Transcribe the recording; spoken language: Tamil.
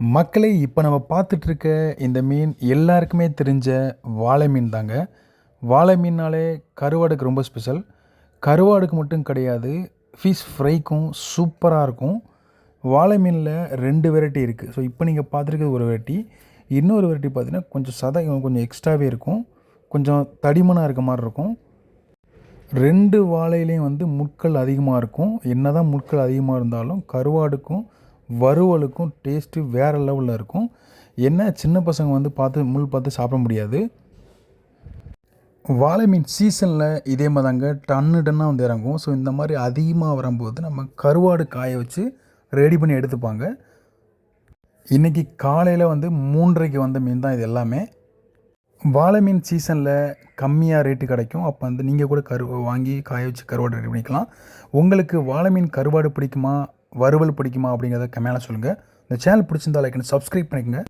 மக்களே இப்போ நம்ம பார்த்துட்டு இருக்க இந்த மீன் எல்லாருக்குமே தெரிஞ்ச வாழை மீன் தாங்க. வாழை மீன்னாலே கருவாடுக்கு ரொம்ப ஸ்பெஷல் கருவாடுக்கு மட்டும் கிடையாது ஃபிஷ் ஃப்ரைக்கும் சூப்பராக இருக்கும். வாழை மீனில் ரெண்டு வெரைட்டி இருக்குது ஸோ இப்போ நீங்கள் பார்த்துருக்கிறது ஒரு வெரைட்டி இன்னொரு வெரைட்டி பார்த்தீங்கன்னா கொஞ்சம் சதை கொஞ்சம் எக்ஸ்ட்ராவே இருக்கும். கொஞ்சம் தடிமனாக இருக்க மாதிரி இருக்கும். ரெண்டு வாழையிலையும் வந்து முட்கள் அதிகமாக இருக்கும். என்ன தான் முட்கள் அதிகமாக இருந்தாலும் கருவாடுக்கும் வறுவலுக்கும் டேஸ்ட்டு வேறு லெவலில் இருக்கும். என்ன சின்ன பசங்க வந்து பார்த்து முள் பார்த்து சாப்பிட முடியாது. வாழை மீன் சீசனில் இதே மாதிரி தாங்க டன்னு டன்னாக வந்து இறங்கும். ஸோ இந்த மாதிரி அதிகமாக வரும்போது நம்ம கருவாடு காய வச்சு ரெடி பண்ணி எடுத்துப்பாங்க. இன்றைக்கி காலையில் வந்து மூன்றரைக்கு வந்த மீன் தான் இது எல்லாமே. வாழை மீன் சீசனில் கம்மியாக ரேட்டு கிடைக்கும். அப்போ வந்து நீங்கள் கூட கரு வாங்கி காய வச்சு கருவாடு ரெடி பண்ணிக்கலாம். உங்களுக்கு வாழை மீன் கருவாடு பிடிக்குமா? வறுவல் பிடிக்குமா அப்படிங்கிறத கமெண்ட்டில் சொல்லுங்கள் இந்த சேனல் பிடிச்சிருந்தா லைக் சப்ஸ்கிரைப் பண்ணிக்கோங்க.